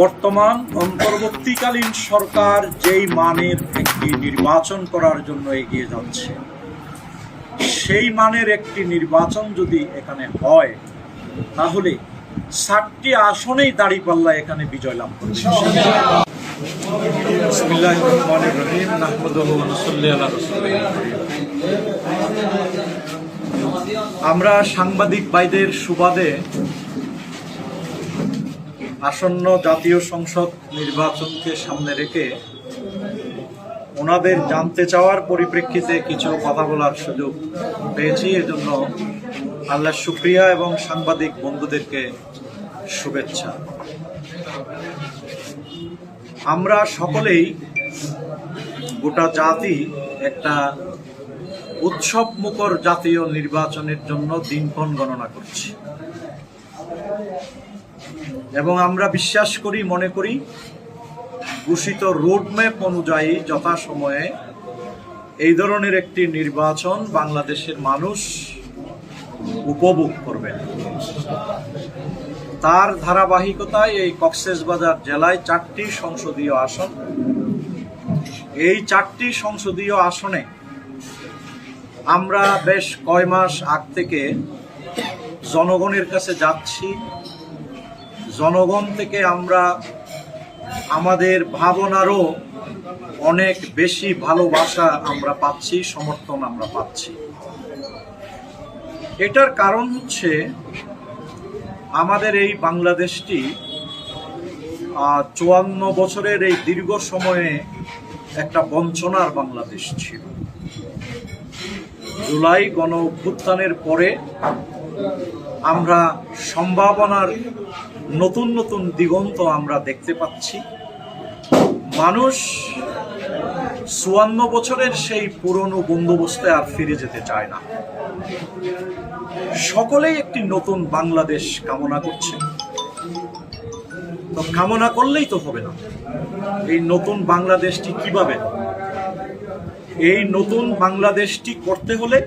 বর্তমান অন্তর্বর্তীকালীন সরকার যেই মানের একটি নির্বাচন করার জন্য এগিয়ে যাচ্ছে, সেই মানের একটি নির্বাচন যদি এখানে হয়, তাহলে ষাটটি আসনেই দাঁড়িপাল্লা এখানে বিজয় লাভ কারীম। আমরা সাংবাদিক ভাইদের সুবাদে আসন্ন জাতীয় সংসদ নির্বাচনকে সামনে রেখে ওনাদের জানতে চাওয়ার পরিপ্রেক্ষিতে কিছু কথা বলার সুযোগ পেয়েছি। এজন্য আল্লাহ সুপ্রিয়া এবং সাংবাদিক বন্ধুদেরকে শুভেচ্ছা। আমরা সকলেই গোটা জাতি একটা উৎসব মুখর জাতীয় নির্বাচনের জন্য দিনক্ষণ গণনা করছি। এবং আমরা বিশ্বাস করি, মনে করি, ঘোষিত রোডম্যাপ অনুযায়ী যথাসময়ে এই ধরনের একটি নির্বাচন বাংলাদেশের মানুষ উপভোগ করবেন। তার ধারাবাহিকতায় এই কক্সেসবাজার জেলায় চারটি সংসদীয় আসন। এই চারটি সংসদীয় আসনে আমরা বেশ কয় মাস আগ থেকে জনগণের কাছে যাচ্ছি। জনগণ থেকে আমরা আমাদের ভাবনারও অনেক বেশি ভালোবাসা আমরা পাচ্ছি, সমর্থন আমরা পাচ্ছি। এটার কারণ হচ্ছে আমাদের এই বাংলাদেশটি চুয়ান্ন বছরের এই দীর্ঘ সময়ে একটা বঞ্চনার বাংলাদেশ ছিল। জুলাই গণ অভ্যুত্থানের পরে আমরা সম্ভাবনার নতুন নতুন দিগন্ত আমরা দেখতে পাচ্ছি। মানুষ চুয়ান্ন বছরের সেই পুরনো বন্দোবস্তে আর ফিরে যেতে চায় না। সকলেই একটি নতুন বাংলাদেশ কামনা করছে। তো কামনা করলেই তো হবে না। এই নতুন বাংলাদেশটি কীভাবে? এই নতুন বাংলাদেশটি করতে হলে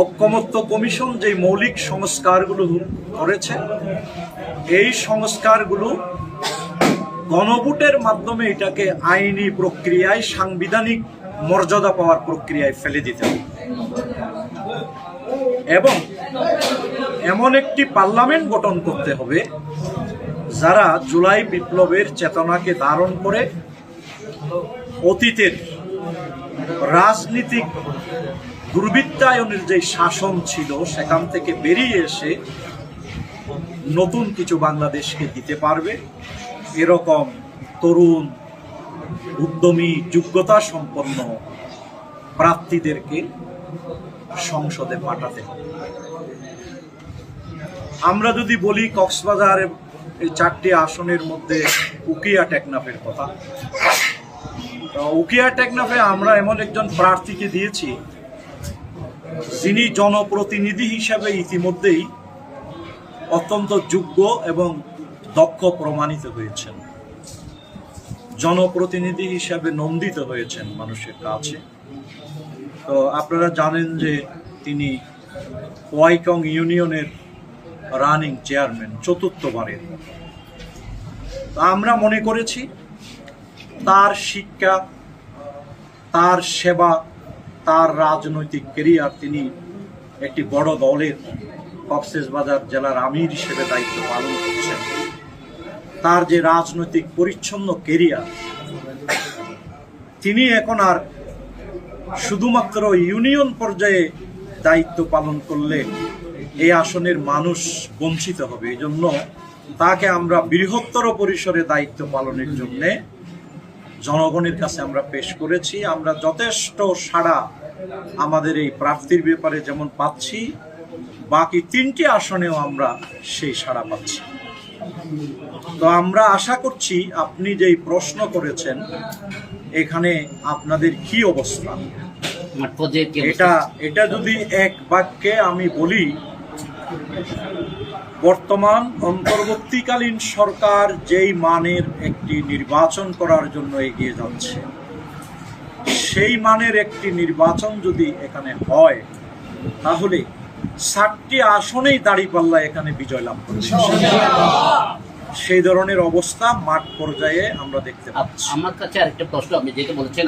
ঐক্যমত্য কমিশন যে মৌলিক সংস্কারগুলো করেছে এই সংস্কারগুলো গণভোটের মাধ্যমে এটাকে আইনি প্রক্রিয়ায়, সাংবিধানিক মর্যাদা পাওয়ার প্রক্রিয়ায় ফেলে দিতে হবে। এবং এমন একটি পার্লামেন্ট গঠন করতে হবে, যারা জুলাই বিপ্লবের চেতনাকে ধারণ করে অতীতের রাজনীতিক দুর্বৃত্তায়নের যে শাসন ছিল, সেখান থেকে বেরিয়ে এসে নতুন কিছু বাংলাদেশকে দিতে পারবে। এরকম তরুণ, উদ্যমী, যোগ্যতা সম্পন্ন প্রার্থীদেরকে সংসদে পাঠাতে হবে। আমরা যদি বলি কক্সবাজারে এই চারটি আসনের মধ্যে উকিয়া টেকনাফের কথা উকিয়া টেকনাফে আমরা এমন একজন প্রার্থীকে দিয়েছি, যিনি জনপ্রতিনিধি হিসাবে ইতিমধ্যেই অত্যন্ত যোগ্য এবং দক্ষ প্রমাণিত হয়েছেন। জনপ্রতিনিধি হিসাবে নন্দিত হয়েছেন মানুষের কাছে। তো আপনারা জানেন যে তিনি ওয়াইকং ইউনিয়নের রানিং চেয়ারম্যান, চতুর্থবারের। আমরা মনে করেছি তার শিক্ষা, তার সেবা, তার রাজনৈতিক কেরিয়ার তিনি একটি বড় দলের কক্সবাজার জেলার আমির হিসেবে দায়িত্ব পালন করছেন। তার যে রাজনৈতিক পরিচ্ছন্ন কেরিয়ার তিনি এখন আর শুধুমাত্র ইউনিয়ন পর্যায়ে দায়িত্ব পালন করলে এই আসনের মানুষ বঞ্চিত হবে। এই জন্য তাকে আমরা বৃহত্তর পরিসরে দায়িত্ব পালনের জন্যে জনগণের কাছে আমরা পেশ করেছি। আমরা যথেষ্ট সাড়া আমাদের এই প্রার্থীর ব্যাপারে যেমন পাচ্ছি বাকি তিনটি আসনেও আমরা সেই সাড়া পাচ্ছি। তো আমরা আশা করছি আপনি যেই প্রশ্ন করেছেন এখানে আপনাদের কি অবস্থা? কি অবস্থা? এটা এটা যদি এক বাক্যে আমি বলি বর্তমান অন্তর্বর্তীকালীন সরকার যেই মানের একটি নির্বাচন করার জন্য এগিয়ে যাচ্ছে, সেই মানের একটি নির্বাচন যদি এখানে হয়, তাহলে ষাটটি আসনেই দাঁড়িপাল্লা এখানে বিজয় লাভ করবে। সেই ধরনের অবস্থা মাঠ পর্যায়ে আমরা দেখতে পাচ্ছি। আমার কাছে আরেকটা প্রশ্ন, আপনি যেটা বলেছেন